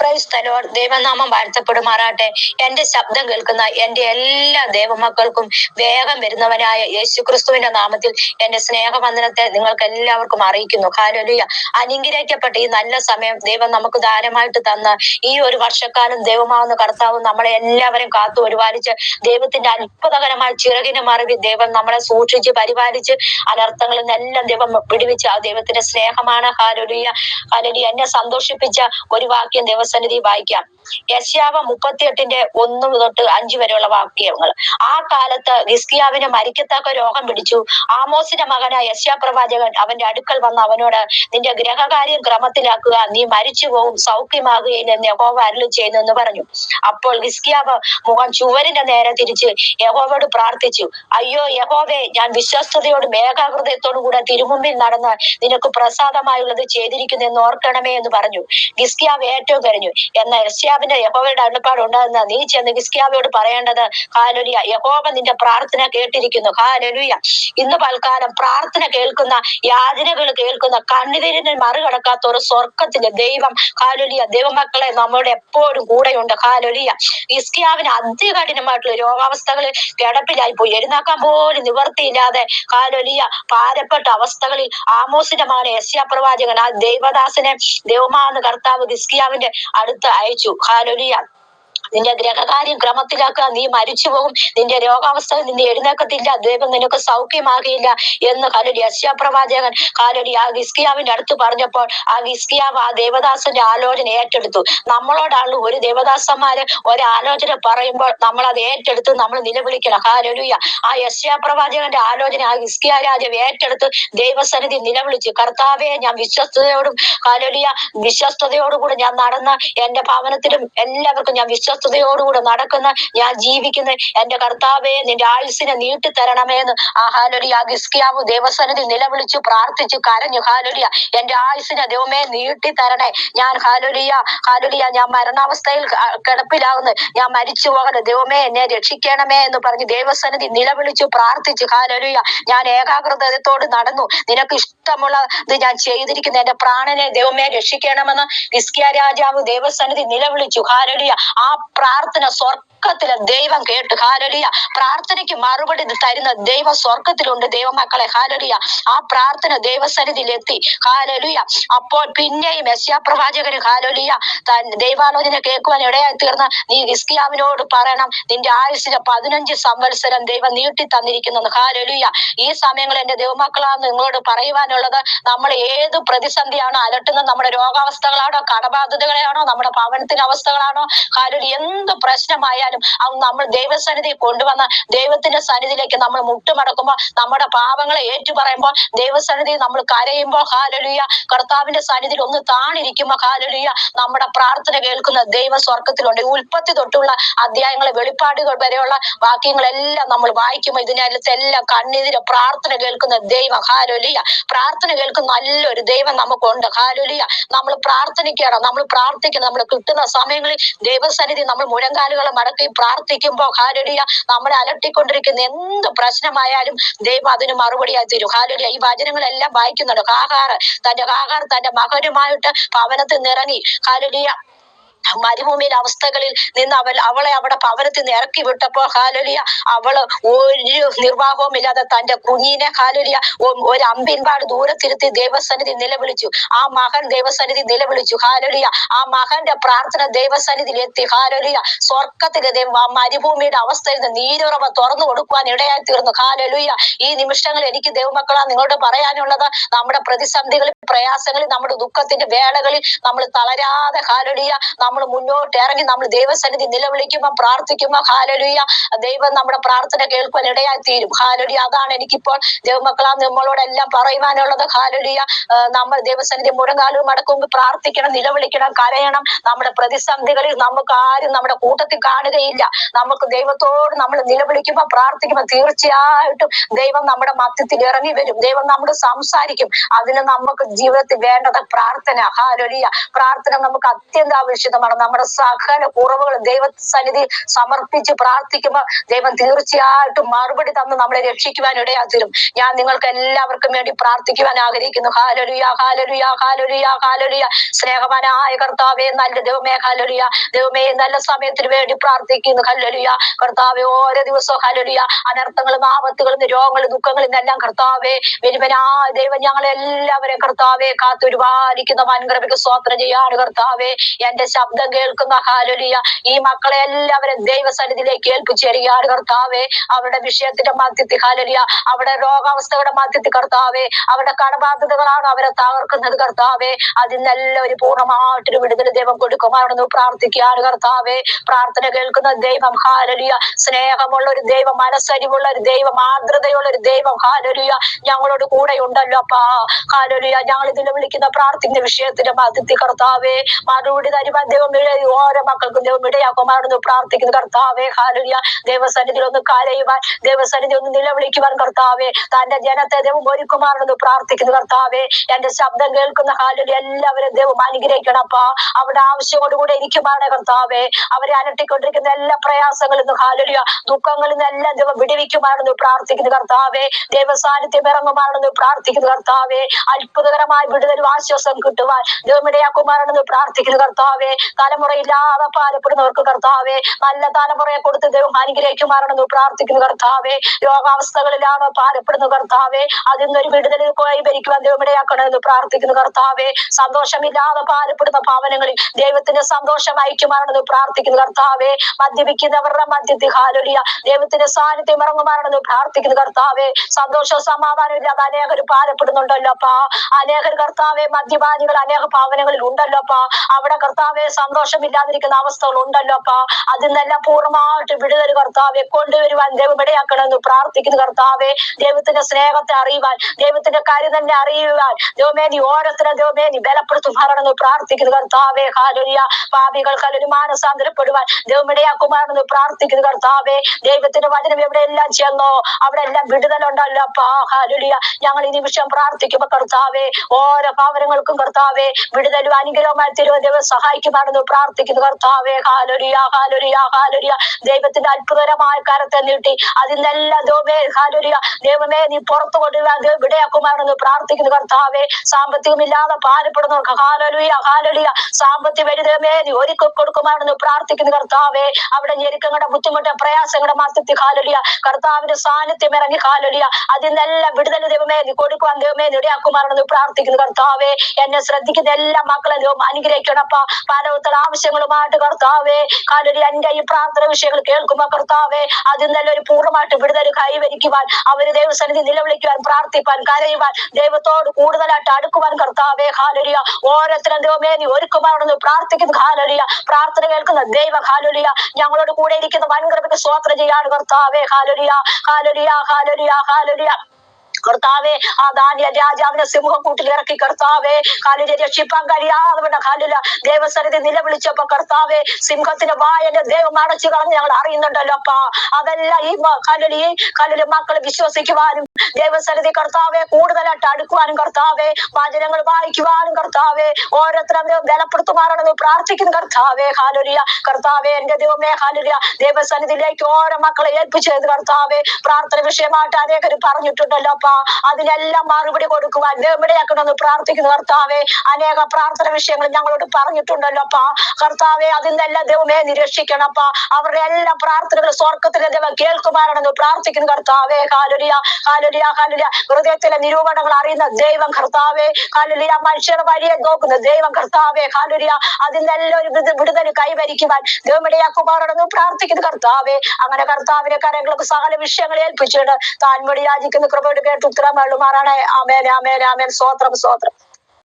Price Thalore ദൈവനാമം വാഴ്ത്തപ്പെടുമാറാട്ടെ എന്റെ ശബ്ദം കേൾക്കുന്ന എന്റെ എല്ലാ ദൈവമക്കൾക്കും വേഗം വരുന്നവനായ യേശു ക്രിസ്തുവിന്റെ നാമത്തിൽ എന്റെ സ്നേഹവന്ദനത്തെ നിങ്ങൾക്ക് എല്ലാവർക്കും അറിയിക്കുന്നു. കാലൊലിയ അനുഗ്രഹിക്കപ്പെട്ട ഈ നല്ല സമയം ദൈവം നമുക്ക് ദാനമായിട്ട് തന്ന ഈ ഒരു വർഷക്കാലം ദൈവമാവുന്ന കർത്താവ് നമ്മളെ എല്ലാവരും കാത്തു ഒരുപാലിച്ച് ദൈവത്തിന്റെ അത്ഭുതകരമായ ചിറകിന് മറവി ദൈവം നമ്മളെ സൂക്ഷിച്ച് പരിപാലിച്ച് അനർത്ഥങ്ങളിൽ നിന്നെല്ലാം ദൈവം പിടിവിച്ച് ആ ദൈവത്തിന്റെ സ്നേഹമാണ്. ഹാലൊലിയ ഹാലൊലിയ എന്നെ സന്തോഷിപ്പിച്ച ഒരു വാക്യം ദൈവസന്നിധി വായിക്കാം യശ്യാവ മുപ്പത്തിയെട്ടിന്റെ ഒന്ന് തൊട്ട് അഞ്ച് വരെയുള്ള വാക്യങ്ങൾ. ആ കാലത്ത് ഹിസ്കിയാവിന് മരിക്കത്തക്ക രോഗം പിടിച്ചു. ആമോസിന്റെ മകനായ യശ്യാ പ്രവാചകൻ അവന്റെ അടുക്കൽ വന്ന് അവനോട് നിന്റെ ഗ്രഹകാര്യം ക്രമത്തിലാക്കുക. നീ മരിച്ചു പോവും സൗഖ്യമാകുകയില്ല. എന്ന് യഹോവ അരുളി ചെയ്യുന്നു എന്ന് പറഞ്ഞു. അപ്പോൾ ഹിസ്കിയാവ് മുഖം ചുവരിന്റെ നേരെ തിരിച്ച് യഹോവയോട് പ്രാർത്ഥിച്ചു. അയ്യോ യഹോവെ ഞാൻ വിശ്വസ്തയോടും ഏകാഗ്രതയോടും കൂടെ തിരുമുമ്പിൽ നടന്ന് നിനക്ക് പ്രസാദമായുള്ളത് ചെയ്തിരിക്കുന്നു എന്ന് ഓർക്കണമേ എന്ന് പറഞ്ഞു. ഗിസ്കിയാവ് ഏറ്റവും കരഞ്ഞു. എന്നാൽ യസ്യാവിന്റെ യഹോവയുടെ അരുളപ്പാട് ഉണ്ടാകുന്ന നീ ചെന്ന് ഗിസ്കിയാവയോട് പറയേണ്ടത് ഹാലലുയ യഹോവ നിന്റെ പ്രാർത്ഥന കേട്ടിരിക്കുന്നു ഹാലലുയ. ഇന്ന് പൽക്കാലം പ്രാർത്ഥന കേൾക്കുന്ന യാചനകൾ കേൾക്കുന്ന കണ്ണുതിരിന് മറികടക്കാത്ത ഒരു സ്വർഗത്തിന്റെ ദൈവം ഹാലുലിയ. ദൈവമക്കളെ നമ്മുടെ എപ്പോഴും കൂടെയുണ്ട് ഹാലുലിയ. ഇസ്കിയാവിന് അതികഠിനമായിട്ടുള്ള രോഗാവസ്ഥകളിൽ കിടപ്പിലായി പോയി. എഴുന്നേക്കാൻ പോലും നിവർത്തിയില്ലാതെ ഹാലൊലിയ ഭാരപ്പെട്ട അവസ്ഥകളിൽ ആമോസിന്റെ മകനെ യസ്യ പ്രവാചകൻ ആ ദൈവദാസനെ ദൈവമാണെന്ന് കർത്താവ് ഹിസ്കിയാവിന്റെ അടുത്ത് അയച്ചു. ค่าด้วยที่อยาก നിന്റെ ഗ്രഹകാര്യം ക്രമത്തിലാക്കുക. നീ മരിച്ചു പോകും നിന്റെ രോഗാവസ്ഥ നിന്നെ എഴുന്നേക്കത്തില്ല. ദൈവം നിനക്ക് സൗഖ്യമാകില്ല എന്ന് കാലടി യസ്യാപ്രവാചകൻ കാലടി ആ ഗിസ്കിയാവിന്റെ അടുത്ത് പറഞ്ഞപ്പോൾ ആ ഗിസ്കിയാവ് ആ ദേവദാസന്റെ ആലോചന ഏറ്റെടുത്തു. നമ്മളോടാണ് ഒരു ദേവദാസന്മാര് ഒരാലോചന പറയുമ്പോൾ നമ്മൾ അത് ഏറ്റെടുത്ത് നമ്മൾ നിലവിളിക്കണം. ഹാലലുയ ആ യശ്യാപ്രവാചകന്റെ ആലോചന ആ ഗിസ്കിയ രാജാവ് ഏറ്റെടുത്ത് ദൈവസന്നിധി നിലവിളിച്ചു. കർത്താവെ ഞാൻ വിശ്വസ്തയോടും ഹാലലുയ വിശ്വസ്തയോടുകൂടി ഞാൻ നടന്ന എന്റെ ഭവനത്തിലും എല്ലാവർക്കും ഞാൻ വിശ്വസ്തയോടുകൂടെ നടക്കുന്ന ഞാൻ ജീവിക്കുന്ന എന്റെ കർത്താവെ നിന്റെ ആയുസിനെ നീട്ടി തരണമേ എന്ന് ആ ഹാലൊലിയ ഗിസ്കിയാവ് ദേവസന്നിധി നിലവിളിച്ചു പ്രാർത്ഥിച്ചു കരഞ്ഞു. ഹാലൊലിയ എന്റെ ആയുസിനെ ദൈവമേ നീട്ടി തരണേ ഞാൻ ഹാലൊലിയ ഹാലൊലിയ ഞാൻ മരണാവസ്ഥയിൽ കിടപ്പിലാകുന്നു ഞാൻ മരിച്ചു പോകരുത് ദൈവമേ എന്നെ രക്ഷിക്കണമേ എന്ന് പറഞ്ഞ് ദേവസന്നിധി നിലവിളിച്ചു പ്രാർത്ഥിച്ചു. ഹാലൊലിയ ഞാൻ ഏകാഗ്രതയോട് നടന്നു. നിനക്ക് ഇഷ്ടമുള്ളത് ഞാൻ ചെയ്തിരിക്കുന്നു. എന്റെ പ്രാണനെ ദൈവമേ രക്ഷിക്കണമെന്ന് ഗിസ്കിയ രാജാവ് ദേവസന്നിധി നിലവിളിച്ചു. ഹാലൊലിയ ആ പ്രാർത്ഥന സ്വർഗത്തിലെ ദൈവം കേട്ട് ഹാലലിയ പ്രാർത്ഥനയ്ക്ക് മറുപടി തരുന്ന ദൈവ സ്വർഗത്തിലുണ്ട്. ദൈവമക്കളെ ഹാലലിയ ആ പ്രാർത്ഥന ദൈവസന്നിധിയിൽ എത്തി ഹാലലിയ അപ്പോൾ പിന്നെയും യസ്യാ പ്രവാചകന് ഹാലലിയ താൻ ദൈവാലോചന കേൾക്കുവാൻ ഇടയായി തീർന്ന നീ ഹിസ്കിയാവിനോട് പറയണം നിന്റെ ആയുസിന് പതിനഞ്ച് സംവത്സരം ദൈവം നീട്ടി തന്നിരിക്കുന്നു ഹാലലിയ ഈ സമയങ്ങൾ എന്റെ ദൈവമക്കളാണ് നിങ്ങളോട് പറയുവാനുള്ളത്. നമ്മൾ ഏത് പ്രതിസന്ധിയാണോ അലട്ടുന്നത്? നമ്മുടെ രോഗാവസ്ഥകളാണോ? കടബാധിതകളെയാണോ നമ്മുടെ ഭവനത്തിന്റെ അവസ്ഥകളാണോ? കാര്യം എന്ത് പ്രശ്നമായാലും അത് നമ്മൾ ദൈവസന്നിധി കൊണ്ടുവന്ന ദൈവത്തിന്റെ സന്നിധിയിലേക്ക് നമ്മൾ മുട്ടുമടക്കുമ്പോൾ നമ്മുടെ പാപങ്ങളെ ഏറ്റുപറയുമ്പോൾ ദൈവസന്നിധി നമ്മൾ കരയുമ്പോൾ ഹാലലുയ കർത്താവിന്റെ സന്നിധിയിൽ ഒന്ന് താണിരിക്കുമ്പോൾ ഹാലലുയ നമ്മുടെ പ്രാർത്ഥന കേൾക്കുന്ന ദൈവ സ്വർഗത്തിലുണ്ട് ഉൽപ്പത്തി തൊട്ടുള്ള അധ്യായങ്ങളെ വെളിപ്പാടുകൾ വരെയുള്ള വാക്യങ്ങളെല്ലാം നമ്മൾ വായിക്കുമ്പോൾ ഇതിനകത്തെല്ലാം കണ്ണീതിരെ പ്രാർത്ഥന കേൾക്കുന്ന ദൈവം ഹാലുലിയ. പ്രാർത്ഥന കേൾക്കുന്ന നല്ലൊരു ദൈവം നമുക്കുണ്ട് ഹാലുലിയ. നമ്മൾ പ്രാർത്ഥനിക്കണം നമ്മൾ പ്രാർത്ഥിക്കണം. നമ്മൾ കിട്ടുന്ന സമയങ്ങളിൽ ദൈവസന്നിധി നമ്മൾ മുഴങ്കാലുകളെ മടക്കി പ്രാർത്ഥിക്കുമ്പോൾ ഹാലുലിയ നമ്മളെ അലട്ടിക്കൊണ്ടിരിക്കുന്ന എന്ത് പ്രശ്നമായാലും ദൈവം അതിന് മറുപടിയായി തരും. ഹാലുലിയ ഈ വചനങ്ങളെല്ലാം വായിക്കുന്നുണ്ട്. ഹാഹാർ തന്റെ ഹാഹാർ തന്റെ മകനുമായിട്ട് ഭവനത്തിൽ നിറങ്ങി. ഹാലുലിയ മരുഭൂമിയിലെ അവസ്ഥകളിൽ നിന്ന് അവൾ അവളെ അവിടെ ഭവനത്തിൽ നിന്ന് ഇറക്കി വിട്ടപ്പോൾ ഹാലൊലിയ അവൾ ഒരു നിർവാഹവും ഇല്ലാതെ തന്റെ കുഞ്ഞിനെ ഹാലൊലിയ ഒരു അമ്പിൻപാട് ദൂരത്തിരുത്തി ദൈവസന്നിധി നിലവിളിച്ചു. ആ മകൻ ദൈവസന്നിധി നിലവിളിച്ചു. ഹാലൊലിയ ആ മകന്റെ പ്രാർത്ഥന ദൈവസന്നിധിയിൽ എത്തി ഹാലൊലിയ സ്വർഗത്തിന്റെ ദൈവം ആ മരുഭൂമിയുടെ അവസ്ഥയിൽ നിന്ന് നീരുറവ തുറന്നു കൊടുക്കുവാൻ ഇടയായി തീർന്നു. ഹാലൊലിയ ഈ നിമിഷങ്ങൾ എനിക്ക് ദൈവമക്കളാ നിങ്ങളോട് പറയാനുള്ളത്. നമ്മുടെ പ്രതിസന്ധികളിൽ പ്രയാസങ്ങളിൽ നമ്മുടെ ദുഃഖത്തിന്റെ വേളകളിൽ നമ്മൾ തളരാതെ ഹാലൊലിയ നമ്മൾ മുന്നോട്ട് ഇറങ്ങി നമ്മൾ ദൈവസന്നിധി നിലവിളിക്കുമ്പോൾ പ്രാർത്ഥിക്കുമ്പോൾ ഹാലലുയ ദൈവം നമ്മുടെ പ്രാർത്ഥന കേൾക്കുവാൻ ഇടയായി തീരും ഹാലലുയ അതാണ് എനിക്കിപ്പോൾ ദൈവമക്കളാ നമ്മളോടെല്ലാം പറയുവാനുള്ളത്. ഹാലലുയ നമ്മൾ ദൈവസന്നിധി മുഴങ്കാലും മടക്കുമ്പോൾ പ്രാർത്ഥിക്കണം നിലവിളിക്കണം കരയണം. നമ്മുടെ പ്രതിസന്ധികളിൽ നമുക്ക് ആരും നമ്മുടെ കൂട്ടത്തിൽ കാണുകയില്ല. നമുക്ക് ദൈവത്തോട് നമ്മൾ നിലവിളിക്കുമ്പോൾ പ്രാർത്ഥിക്കുമ്പോൾ തീർച്ചയായിട്ടും ദൈവം നമ്മുടെ മധ്യത്തിൽ ഇറങ്ങി വരും. ദൈവം നമ്മുടെ സംസാരിക്കും. അതിന് നമുക്ക് ജീവിതത്തിൽ വേണ്ടത് പ്രാർത്ഥന. ഹാലൊലിയ പ്രാർത്ഥന നമുക്ക് അത്യന്താപേക്ഷിതമാണ്. കാരണം നമ്മുടെ സകല കുറവുകൾ ദൈവ സന്നിധി സമർപ്പിച്ച് പ്രാർത്ഥിക്കുമ്പോൾ ദൈവം തീർച്ചയായിട്ടും മറുപടി തന്ന് നമ്മളെ രക്ഷിക്കുവാൻ ഇടയാത്തിരും ഞാൻ നിങ്ങൾക്ക് എല്ലാവർക്കും വേണ്ടി പ്രാർത്ഥിക്കുവാൻ ആഗ്രഹിക്കുന്നു. ഹാലലുയ ഹാലലുയ ഹാലലുയ ഹാലലുയ സ്നേഹവാനായ കർത്താവെ നല്ല ദൈവമേ ഹാലലുയ ദൈവമേ നല്ല സമയത്തിന് വേണ്ടി പ്രാർത്ഥിക്കുന്നു. ഹല്ലേലൂയ. കർത്താവെ ഓരോ ദിവസവും ഹല്ലേലൂയ. അനർത്ഥങ്ങളും ആപത്തുകളും രോഗങ്ങളും ദുഃഖങ്ങളും എല്ലാം കർത്താവെ വരുവനായ ദൈവം ഞങ്ങളെല്ലാവരെയും കർത്താവെ കാത്തൊരുപാലിക്കുന്ന വൻകൃപയ്ക്ക് സ്തോത്രം ചെയ്യാണ് കർത്താവെ. എന്റെ ശബ്ദം കേൾക്കുന്ന ഹാലലിയ ഈ മക്കളെ എല്ലാവരും ദൈവസന്നിധിയിലേക്ക് ഏൽപ്പിച്ചു തരികയാണ് കർത്താവേ. അവരുടെ വിഷയത്തിന്റെ മധ്യത്തിൽ ഹാലലിയ അവരുടെ രോഗാവസ്ഥകളുടെ മധ്യത്തിൽ കർത്താവേ. അവരുടെ കടബാധ്യതകളാണ് അവരെ തകർക്കുന്നത് കർത്താവേ. അതിൽ നിന്നെല്ലാം ഒരു പൂർണമായിട്ടൊരു വിടുതൽ ദൈവം കൊടുക്കുമാണെന്ന് പ്രാർത്ഥിക്കുകയാണ് കർത്താവേ. പ്രാർത്ഥന കേൾക്കുന്ന ദൈവം ഹാലലിയ സ്നേഹമുള്ള ഒരു ദൈവം മനസ്സരിവുള്ള ഒരു ദൈവം ആർദ്രതയുള്ള ഒരു ദൈവം ഹാലലിയ ഞങ്ങളോട് കൂടെ ഉണ്ടല്ലോ അപ്പാ. ഹാലലിയ ഞങ്ങൾ ഇതിൽ വിളിക്കുന്ന പ്രാർത്ഥിക്കുന്ന വിഷയത്തിന്റെ മധ്യത്തിൽ കർത്താവേ. മറുപടി തരുവാൻ ദൈവം ഇട ഓരോ മക്കൾക്കും ദൈവം ഇടയാക്കുമാണെന്ന് പ്രാർത്ഥിക്കുന്നു. കർത്താവേ ഹാലുയ ദൈവസന്നിധിയിൽ ഒന്ന് കരയുവാൻ ദൈവസന്നിധി ഒന്ന് നിലവിളിക്കുവാൻ കർത്താവേ. തന്റെ ജനത്തെ ദൈവം ഒരുക്കുമാണെന്ന് പ്രാർത്ഥിക്കുന്നു കർത്താവേ. എന്റെ ശബ്ദം കേൾക്കുന്ന ഹാലലി എല്ലാവരും ദൈവം അനുഗ്രഹിക്കണപ്പാ അവരുടെ ആവശ്യങ്ങളോടുകൂടെ ഇരിക്കുമാണ് കർത്താവേ. അവരെ അലട്ടിക്കൊണ്ടിരിക്കുന്ന എല്ലാ പ്രയാസങ്ങളിൽ നിന്ന് ഹാലുലിയ ദുഃഖങ്ങളിൽ നിന്നെല്ലാം ദൈവം വിടുവിക്കുമാണെന്ന് പ്രാർത്ഥിക്കുന്നു കർത്താവേ. ദൈവസാന്നിധ്യം ഇറങ്ങുമാണെന്ന് പ്രാർത്ഥിക്കുന്നു കർത്താവേ. അത്ഭുതകരമായ വിടുതലും ആശ്വാസം കിട്ടുവാൻ ദൈവമിടയാക്കുമാണെന്ന് പ്രാർത്ഥിക്കുന്നു കർത്താവെ. തലമുറയില്ലാതെ പാലപ്പെടുന്നവർക്ക് കർത്താവെ നല്ല തലമുറയെ കൊടുത്ത് ദൈവം അനുഗ്രഹിക്കുമാണെന്ന് പ്രാർത്ഥിക്കുന്നു കർത്താവെ. രോഗാവസ്ഥകളില്ലാതെ പാലപ്പെടുന്നു കർത്താവെ. അതിൽ നിന്നൊരു വിടുതൽ കൈവരിക്കുവാൻ ദൈവമിടയാക്കണമെന്ന് പ്രാർത്ഥിക്കുന്നു കർത്താവെ. സന്തോഷമില്ലാതെ പാലപ്പെടുന്ന ഭവനങ്ങളിൽ ദൈവത്തിന്റെ സന്തോഷം അയക്കുമാണെന്ന് പ്രാർത്ഥിക്കുന്നു കർത്താവെ. മദ്യപിക്കുന്നവരുടെ മദ്യത്തിൽ ഹാലൊലിയ. ദൈവത്തിന്റെ സാന്നിധ്യം ഇറങ്ങുമാണെന്ന് പ്രാർത്ഥിക്കുന്നു കർത്താവെ. സന്തോഷവും സമാധാനവും ഇല്ലാതെ അനേകർ പാലപ്പെടുന്നുണ്ടല്ലോ അപ്പാ. അനേകർ കർത്താവെ മദ്യപാനികൾ അനേക ഭവനങ്ങളിൽ ഉണ്ടല്ലോ അപ്പാ. അവിടെ കർത്താവെ സന്തോഷമില്ലാതിരിക്കുന്ന അവസ്ഥകൾ ഉണ്ടല്ലോ അപ്പ. അതിൽ നിന്നെല്ലാം പൂർണമായിട്ട് വിടുതൽ കർത്താവെ കൊണ്ടുവരുവാൻ ദൈവം ഇടയാക്കണമെന്ന് പ്രാർത്ഥിക്കുന്നു കർത്താവെ. ദൈവത്തിന്റെ സ്നേഹത്തെ അറിയുവാൻ ദൈവത്തിന്റെ കാര്യം തന്നെ അറിയുവാൻ. ദൈവമേ നീ ഓരോരുത്തരെ ദൈവമേ നീ പ്രാർത്ഥിക്കുന്നു കർത്താവെ. ഹാലൊരിയ പാപികൾ കലൊരു മാനസാന്തരപ്പെടുവാൻ ദൈവമിടയാക്കുമാറെന്ന് പ്രാർത്ഥിക്കുന്നു കർത്താവെ. ദൈവത്തിന്റെ വചനം എവിടെയെല്ലാം ചെന്നോ അവിടെ എല്ലാം വിടുതലുണ്ടല്ലോ അപ്പാ. ഹാലൊരിയ ഞങ്ങൾ ഈ നിമിഷം പ്രാർത്ഥിക്കുമ്പോ കർത്താവെ ഓരോ പാവനങ്ങൾക്കും കർത്താവെ വിടുതലും അനുഗ്രഹമായി തരുവ ദൈവം സഹായിക്കുമാണെന്ന് പ്രാർത്ഥിക്കുന്നു. കർത്താവേ ഹാലൊരിയ ഹാലൊരിയ ഹാലൊരിയ ദൈവത്തിന്റെ അത്ഭുതകരമായ കരത്തെ നീട്ടി. അതിനെല്ലാം ദൈവമേ ഹാലൊരിയ ദൈവമേ നീ പുറത്തു കൊണ്ടുവരാൻ ദൈവം പ്രാർത്ഥിക്കുന്നു പ്രാർത്ഥിക്കുന്നു. സാമ്പത്തികം സാമ്പത്തികമില്ലാതെ പാലപ്പെടുന്നവർക്ക് ഹാലൊലിയ ഹാലൊലിയ സാമ്പത്തിക വരിതമേ നീ ഒരുക്കി കൊടുക്കുമായിരുന്നു പ്രാർത്ഥിക്കുന്നു. കർത്താവേ അവിടെ ഞെരുക്കങ്ങളുടെ ബുദ്ധിമുട്ട് പ്രയാസങ്ങളുടെ മാസത്തിൽ ഹാലൊലിയ കർത്താവിന്റെ സാന്നിധ്യം ഇറങ്ങി ഹാലൊലിയ അതിനെല്ലാം വിടുതൽ ദൈവമേ നീ കൊടുക്കുവാൻ ദൈവമേ നീ പ്രാർത്ഥിക്കുന്നു. കർത്താവേ എന്നെ ശ്രദ്ധിക്കുന്ന എല്ലാ മക്കളെ ദൈവം അനുഗ്രഹിക്കണപ്പ പലവിധ ആവശ്യങ്ങളുമായിട്ട് കർത്താവേ കാലൊരു എന്റെ ഈ പ്രാർത്ഥന വിഷയങ്ങൾ കേൾക്കുമ്പോ കർത്താവേ അതിൽ ഒരു പൂർണമായിട്ട് വിടുതൽ കൈവരിക്കുവാൻ അവർ ദൈവസന്നിധി നിലവിളിക്കുവാൻ പ്രാർത്ഥിപ്പാൻ കരയുവാൻ ദൈവത്തോട് കൂടുതലായിട്ട് അടുക്കുവാൻ കർത്താവേ ഹാലൊലിയ. ഓരോരുത്തരും ദൈവമേ നീ ഒരുക്കുമാണെന്ന് പ്രാർത്ഥിക്കുന്നു ഹാലൊലിയ. പ്രാർത്ഥന കേൾക്കുന്ന ദൈവ ഹാലൊലിയ. ഞങ്ങളോട് കൂടെ ഇരിക്കുന്ന വൻകൃപയ്ക്ക് സ്വാത്ര ചെയ്യാണ് കർത്താവേ ഹാലൊലിയ. ഹാലൊലിയ ഹാലൊലിയ ഹാലരിയ കർത്താവെ ആ ദാനിയ രാജാവിനെ സിംഹക്കൂട്ടിൽ ഇറക്കി കർത്താവെ. കാലിനെ രക്ഷിപ്പാൻ കഴിയാതെ കാലില ദേവസന്നിധി നിലവിളിച്ചപ്പോ കർത്താവെ സിംഹത്തിന്റെ വായന്റെ ദൈവം അടച്ചു കളഞ്ഞ് ഞങ്ങൾ അറിയുന്നുണ്ടല്ലോ അപ്പാ. അതെല്ലാം ഈ കാലിൽ ഈ മക്കളെ മക്കൾ വിശ്വസിക്കുവാനും ദേവസരതി കർത്താവെ കൂടുതലായിട്ട് അടുക്കുവാനും കർത്താവെ വചനങ്ങൾ വായിക്കുവാനും കർത്താവെ ഓരോരുത്തരും ബലപ്പെടുത്തുമാറാണെന്ന് പ്രാർത്ഥിക്കുന്നു കർത്താവെ. ഹാലുരിയ കർത്താവെ എന്റെ ദൈവമേ ഹാലുരിയ ദേവസന്നിധിയിലേക്ക് ഓരോ മക്കളെ ഏൽപ്പിച്ചത് കർത്താവെ. പ്രാർത്ഥന വിഷയമായിട്ട് അനേകർ പറഞ്ഞിട്ടുണ്ടല്ലോ അപ്പാ. അതിനെല്ലാം മറുപടി കൊടുക്കുവാൻ ദൈവമിടയാക്കണമെന്ന് പ്രാർത്ഥിക്കുന്നു. കർത്താവെ അനേക പ്രാർത്ഥന വിഷയങ്ങൾ ഞങ്ങളോട് പറഞ്ഞിട്ടുണ്ടല്ലോ അപ്പാ. കർത്താവെ അതിൽ നിന്നെല്ലാം ദൈവമേ നിരീക്ഷിക്കണപ്പാ അവരുടെ എല്ലാ പ്രാർത്ഥനകളും സ്വർഗത്തിലെ ദൈവം കേൾക്കുമാറാണെന്ന് പ്രാർത്ഥിക്കുന്നു കർത്താവെ. കാലുലിയ കാലുലിയ കാലുലിയ ഹൃദയത്തിലെ നിരൂപണങ്ങൾ അറിയുന്ന ദൈവം കർത്താവെ. കാലുലിയ മനുഷ്യരുടെ വഴിയെ നോക്കുന്ന ദൈവം കർത്താവെ. കാലുലിയ അതിൽ നിന്നെല്ലാം ഒരു വിടു- വിടുതൽ കൈവരിക്കുവാൻ ദൈവമിടയാക്കുമാറാണെന്ന് പ്രാർത്ഥിക്കുന്നു കർത്താവെ. അങ്ങനെ കർത്താവിനെ കരങ്ങൾക്ക് സകല വിഷയങ്ങൾ ഏൽപ്പിച്ചിട്ട് താൻ യാചിക്കുന്ന കൃപയോട് കേട്ട് ഉത്തരം വെള്ളുമാറാണ് ആമേൻ ആമേൻ ആമേൻ. സ്വോത്രം സ്വോത്രം